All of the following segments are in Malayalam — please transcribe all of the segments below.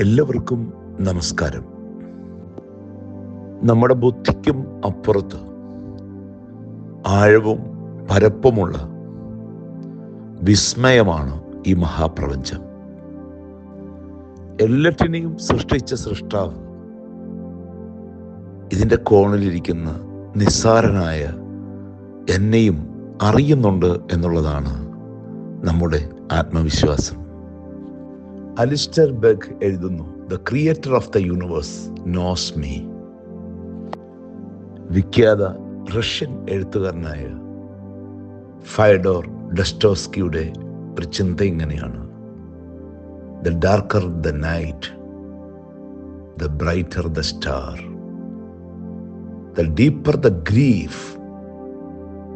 എല്ലാവർക്കും നമസ്കാരം. നമ്മുടെ ബുദ്ധിക്കും അപ്പുറത്ത് ആഴവും പരപ്പുമുള്ള വിസ്മയമാണ് ഈ മഹാപ്രപഞ്ചം. എല്ലാറ്റിനെയും സൃഷ്ടിച്ച സൃഷ്ടാവ് ഇതിന്റെ കോണിലിരിക്കുന്ന നിസ്സാരനായ എന്നെയും അറിയുന്നുണ്ട് എന്നുള്ളതാണ് നമ്മുടെ ആത്മവിശ്വാസം. അലിസ്റ്റർ ബെഗ് എഴുതുന്നു the creator of the universe knows me വിഖ്യാത റഷ്യൻ എഴുത്തുകാരനായ ഫയഡോർ ഡസ്റ്റോസ്കിയുടെ ഒരു ചിന്ത ഇങ്ങനെയാണ്. The darker the night the brighter the star the deeper the grief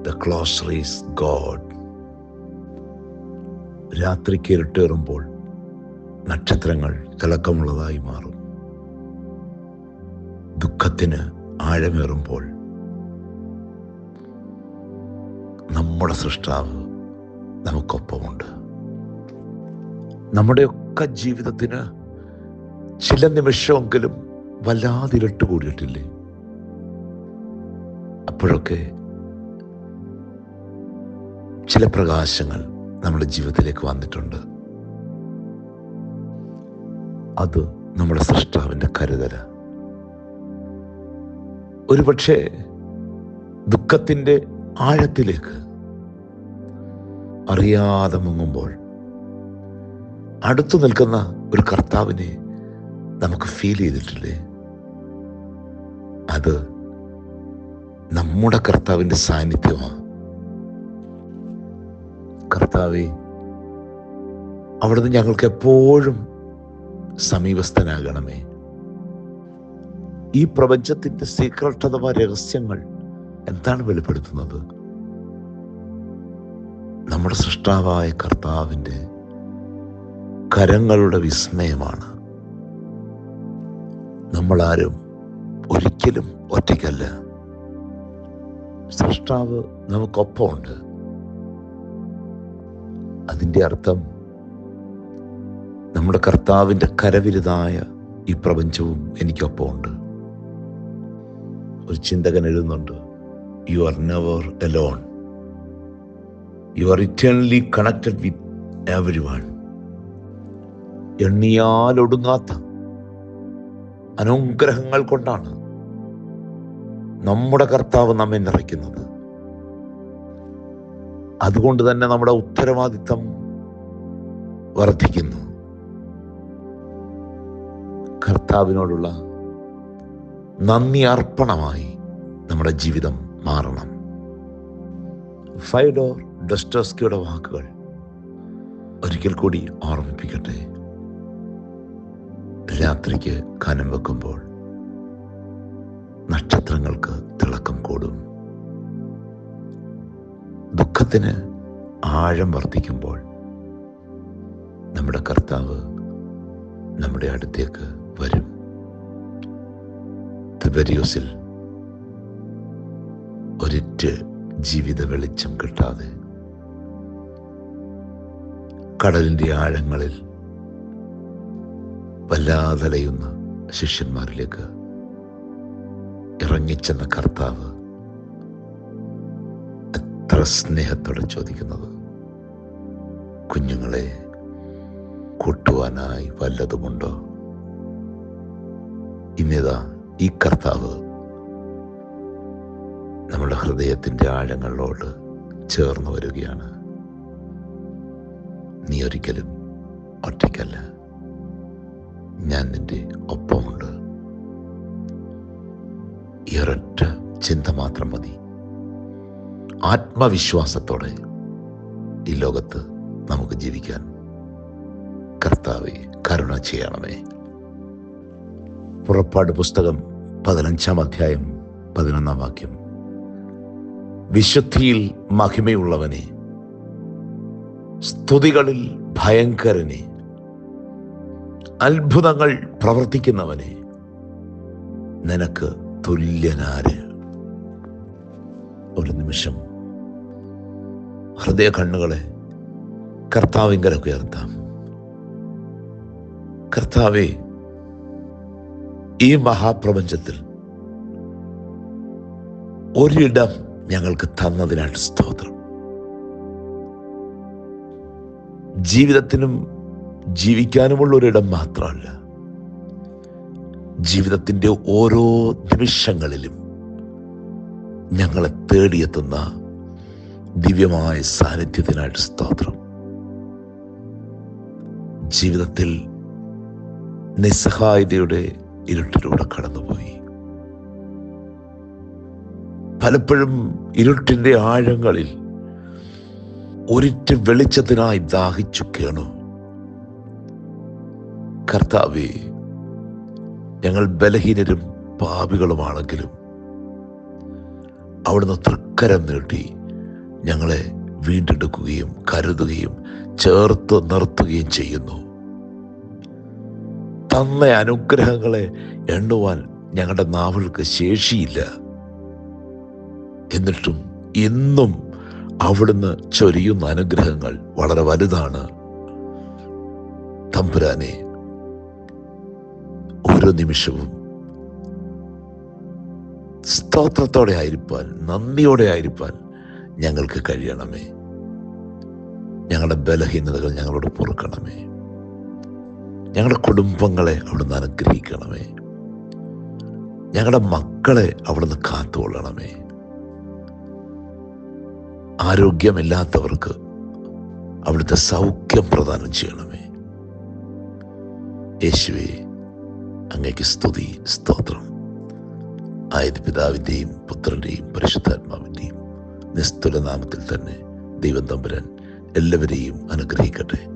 the closer is God രാത്രിക്ക് ഇരുട്ടേറുമ്പോൾ നക്ഷത്രങ്ങൾ തിളക്കമുള്ളതായി മാറും. ദുഃഖത്തിന് ആഴമേറുമ്പോൾ നമ്മുടെ സൃഷ്ടാവ് നമുക്കൊപ്പമുണ്ട്. നമ്മുടെയൊക്കെ ജീവിതത്തിന് ചില നിമിഷമെങ്കിലും വല്ലാതിരട്ട് കൂടിയിട്ടില്ലേ? അപ്പോഴൊക്കെ ചില പ്രകാശങ്ങൾ നമ്മുടെ ജീവിതത്തിലേക്ക് വന്നിട്ടുണ്ട്. അത് നമ്മുടെ സൃഷ്ടാവിന്റെ കരുതല. ഒരുപക്ഷെ ദുഃഖത്തിന്റെ ആഴത്തിലേക്ക് അറിയാതെ മുങ്ങുമ്പോൾ അടുത്തു നിൽക്കുന്ന ഒരു കർത്താവിനെ നമുക്ക് ഫീൽ ചെയ്തിട്ടില്ലേ? അത് നമ്മുടെ കർത്താവിന്റെ സാന്നിധ്യമാണ്. കർത്താവെ അവിടുന്ന് ഞങ്ങൾക്ക് എപ്പോഴും സമീപസ്ഥനാകണമേ. ഈ പ്രപഞ്ചത്തിന്റെ സീക്രട്ട് അഥവാ രഹസ്യങ്ങൾ എന്താണ് വെളിപ്പെടുത്തുന്നത്? നമ്മുടെ സൃഷ്ടാവായ കർത്താവിന്റെ കരങ്ങളുടെ വിസ്മയമാണ്. നമ്മളാരും ഒരിക്കലും ഒറ്റയ്ക്കല്ല. സൃഷ്ടാവ് നമുക്കൊപ്പമുണ്ട്. അതിന്റെ അർത്ഥം നമ്മുടെ കർത്താവിന്റെ കരവിരുതായ ഈ പ്രപഞ്ചവും എനിക്കൊപ്പമുണ്ട്. ഒരു ചിന്തകൻ എഴുതുന്നുണ്ട് you are never alone you are eternally connected with everyone എണ്ണിയാലൊടുങ്ങാത്ത അനുഗ്രഹങ്ങൾ കൊണ്ടാണ് നമ്മുടെ കർത്താവ് നമ്മെ നിറയ്ക്കുന്നത്. അതുകൊണ്ട് തന്നെ നമ്മുടെ ഉത്തരവാദിത്തം വർദ്ധിക്കുന്നു. കർത്താവിനോടുള്ള നന്ദി അർപ്പണമായി നമ്മുടെ ജീവിതം മാറണം. ഫൈഡോർ ഡസ്റ്റോസ്കിയുടെ വാക്കുകൾ ഒരിക്കൽ കൂടി ഓർമ്മിപ്പിക്കട്ടെ. രാത്രിക്ക് കനം വെക്കുമ്പോൾ നക്ഷത്രങ്ങൾക്ക് തിളക്കം കൂടും. ദുഃഖത്തിന് ആഴം വർദ്ധിക്കുമ്പോൾ നമ്മുടെ കർത്താവ് നമ്മുടെ അടുത്തേക്ക് വരും. തിബരിയോസിൽ ഒരിറ്റ് ജീവിത വെളിച്ചം കിട്ടാതെ കടലിന്റെ ആഴങ്ങളിൽ വല്ലാതലയുന്ന ശിഷ്യന്മാരിലേക്ക് ഇറങ്ങിച്ചെന്ന കർത്താവ് എത്ര സ്നേഹത്തോടെ ചോദിക്കുന്നത്. കുഞ്ഞുങ്ങളെ കൂട്ടുവാനായി വല്ലതുമുണ്ടോ? ഇന്നിതാ ഈ കർത്താവ്. നമ്മുടെ ഹൃദയത്തിന്റെ ആഴങ്ങളോട് ചേർന്ന് വരികയാണ്. നീ ഒരിക്കലും ഒറ്റയ്ക്കല്ല. ഞാൻ നിന്റെ ഒപ്പമുണ്ട്. ഈ ചിന്ത മാത്രം മതി. ആത്മവിശ്വാസത്തോടെ ഈ ലോകത്ത് നമുക്ക് ജീവിക്കാൻ കർത്താവെ കരുണ ചെയ്യണമേ. പുറപ്പാട് പുസ്തകം പതിനഞ്ചാം അധ്യായം പതിനൊന്നാം വാക്യം. വിശുദ്ധിയിൽ മഹിമയുള്ളവനെ സ്തുതികളിൽ ഭയങ്കരനെ അത്ഭുതങ്ങൾ പ്രവർത്തിക്കുന്നവനെ നിനക്ക് തുല്യനാര്? ഒരു നിമിഷം. ഹൃദയ കണ്ണുകളെ കർത്താവിങ്കലൊക്കെ ഉയർത്താം. കർത്താവെ ഈ മഹാപ്രപഞ്ചത്തിൽ ഒരിടം ഞങ്ങൾക്ക് തന്നതിനായിട്ട് സ്തോത്രം. ജീവിതത്തിനും ജീവിക്കാനുമുള്ള ഒരിടം മാത്രമല്ല ജീവിതത്തിന്റെ ഓരോ നിമിഷങ്ങളിലും ഞങ്ങളെ തേടിയെത്തുന്ന ദിവ്യമായ സാന്നിധ്യത്തിനായിട്ട് സ്തോത്രം. ജീവിതത്തിൽ നിസ്സഹായതയുടെ ഇരുട്ടിലൂടെ കടന്നുപോയി. പലപ്പോഴും ഇരുട്ടിന്റെ ആഴങ്ങളിൽ ഒരിറ്റ് വെളിച്ചത്തിനായി ദാഹിച്ചു കേണു. കർത്താവെ ഞങ്ങൾ ബലഹീനരും പാപികളുമാണെങ്കിലും അവിടുന്ന് തൃക്കരം നീട്ടി ഞങ്ങളെ വീണ്ടെടുക്കുകയും കരുതുകയും ചേർത്ത് നിർത്തുകയും ചെയ്യുന്നു. തന്ന അനുഗ്രഹങ്ങളെ എണ്ണുവാൻ ഞങ്ങളുടെ നാവുകൾക്ക് ശേഷിയില്ല. എന്നിട്ടും ഇന്നും അവിടുന്ന് ചൊരിയുന്ന അനുഗ്രഹങ്ങൾ വളരെ വലുതാണ്. തമ്പുരാനെ ഓരോ നിമിഷവും സ്തോത്രത്തോടെ ആയിരിക്കാൻ നന്ദിയോടെ ആയിരിക്കാൻ ഞങ്ങൾക്ക് കഴിയണമേ. ഞങ്ങളുടെ ബലഹീനതകൾ ഞങ്ങളോട് പൊറുക്കണമേ. ഞങ്ങളുടെ കുടുംബങ്ങളെ അവിടുന്ന് അനുഗ്രഹിക്കണമേ. ഞങ്ങളുടെ മക്കളെ അവിടുന്ന് കാത്തുകൊള്ളണമേ. ആരോഗ്യമില്ലാത്തവർക്ക് അവിടുത്തെ സൗഖ്യം പ്രദാനം ചെയ്യണമേ. യേശുവെ അങ്ങേക്ക് സ്തുതി സ്തോത്രം. ആയത് പിതാവിന്റെയും പുത്രന്റെയും പരിശുദ്ധാത്മാവിന്റെയും നിസ്തുല നാമത്തിൽ തന്നെ ദൈവം തമ്പുരാൻ എല്ലാവരെയും അനുഗ്രഹിക്കട്ടെ.